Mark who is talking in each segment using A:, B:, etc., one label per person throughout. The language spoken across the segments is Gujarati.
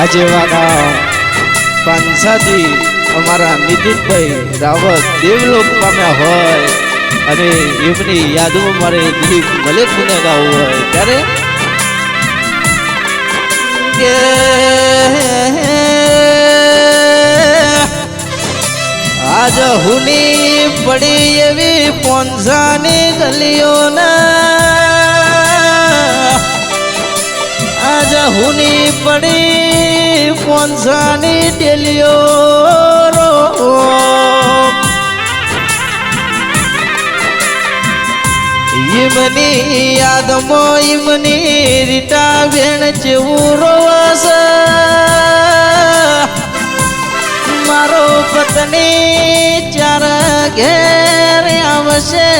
A: આજે વાના પાંસાથી અમારા નિતિનભાઈ રાવત, દેવલોક પામ્યા હોય અને એમની યાદમાં મારે દિલીપ ભલે ગુને ગાવું હોય. ત્યારે આજ હુની પડી એવી પોંઝાની ગલીઓના. આજ હુની પડી પોંઝાની ડેલિયો રો. ઈમની યાદમાં ઈમની રીટા બેન જેવું રોવાસ. મારો પત્ની ચાર ઘેર આવશે.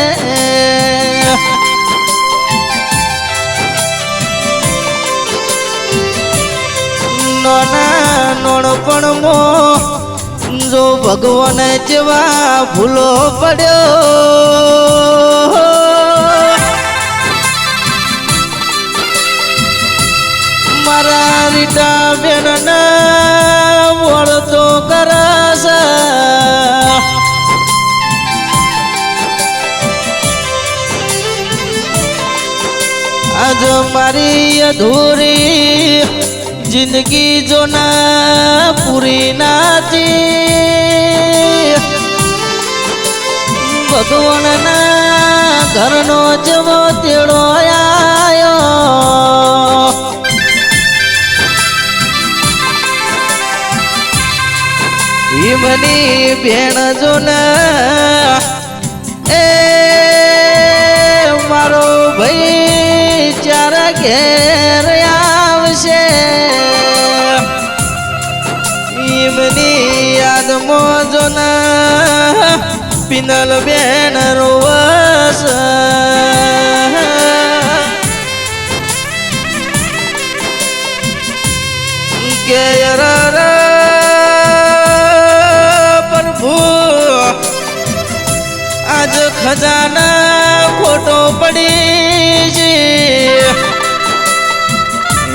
A: નોના નોણપણ મો, જો ભગવાન જેવા ભૂલો પડ્યો. મારા રીટા બેન વળતો કરસ. આજ મારી અધૂરી જિંદગી જો ના પૂરી નાતી ભગવાનના ઘરનો જવો તેડો આયો. હિમની ભેણ જો ના. એ મારો ભાઈ ચાર ઘેર. પિનલ બેન રોવાસ. કે પ્રભુ, આજ ખજાના ખોટો પડી છે.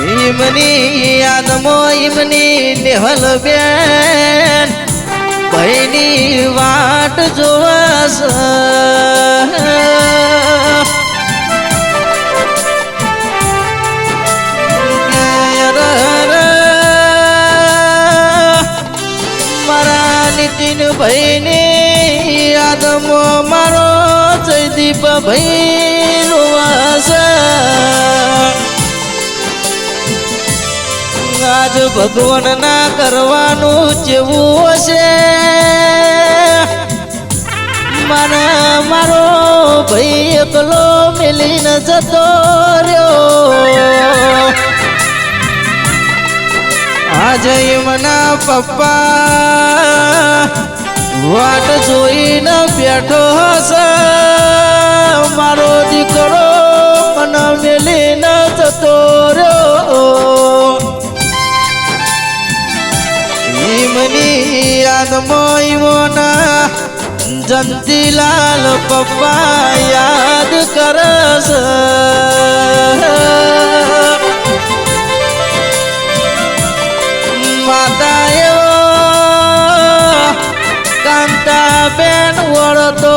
A: ઈમની યાદમાં ઈમની નિહલ બેન. ભાઈની યાદમાં મારો જયદીપ ભાઈ રોવાસ આજ ભગવાન ના કરવાનું જેવું હશે. મને મારો ભાઈ એકલો મિલીને જતો રહ્યો. આજે મના પપ્પા વાટ જોઈને બેઠો હશે. મારો દીકરો મને મિલીને જતો રહ્યો. ઈમની યાદમાં ઈવોના જંતીલાલ પપ્પા યાદ કરસ માતા એવો કાંતા બેન વળતો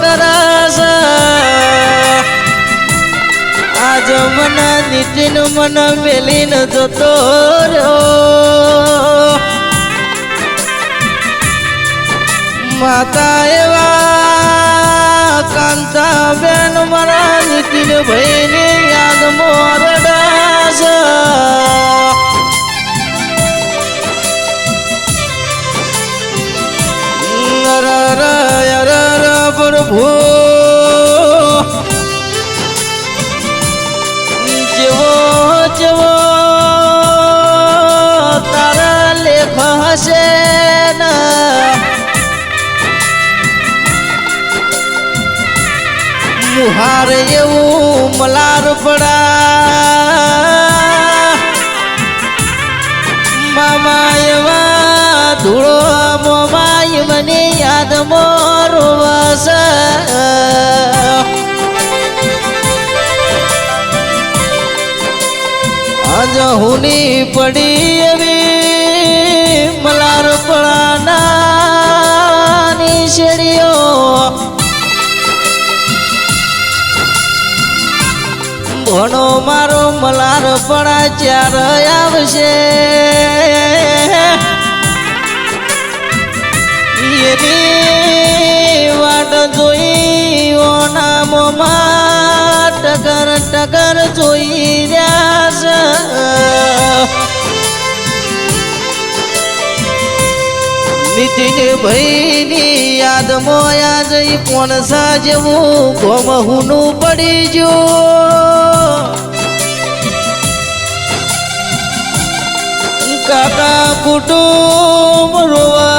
A: કરસ આજ મન નીતિનું મન મેલીને જતો રહ્યો. માતા એવા કાંતા બેન મારા નીતિન ભાઈની યાદ અર અર, પ્રભુ. જેવો જેવો તારા લેખ હશે. મુહાર એવું મલાર પડા. મામા એવા ધૂળો મોમાય મને યાદ મોરો વસ. અજહુની પડી એવી ભણો મારો મલાર પડા ચાર આવશે. એની વાટ જોઈ નીતિન ભાઈની યાદ મોયા જઈ પોણસા જેવું ગોમહુનું પડી જો કાકા કુટુંબ રોવા